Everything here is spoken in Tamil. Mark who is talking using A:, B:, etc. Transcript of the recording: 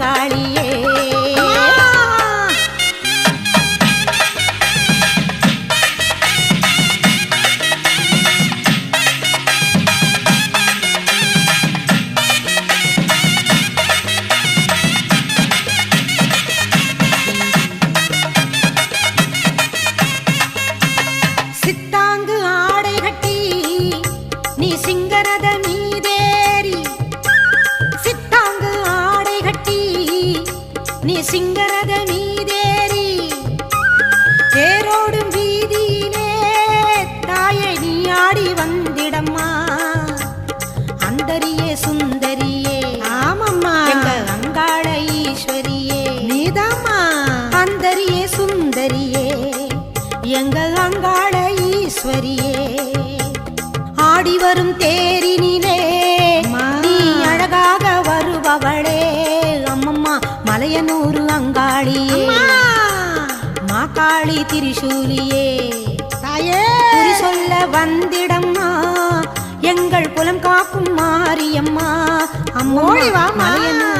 A: மலையனூறு சித்தாங்கு ஆடை கட்டி நீ சிங்கரத மீதேறி சிங்கரத மீதேறி தேரோடும் வீதியிலே தாயை நீ ஆடி வந்திடம்மா. அந்தரியே சுந்தரியே ஆமம்மா. அங்காள ஈஸ்வரியே. நீதாம்மா. அந்தரியே சுந்தரியே எங்க அங்காள ஈஸ்வரியே. ஆடி வரும் தேரினிலே மாக்காளி திரிசூலியே. தாயே! சொல்ல வந்திடம்மா. எங்கள் குலம் காக்கும் மாரியம்மா. அம்மோடி வா மலையனூர்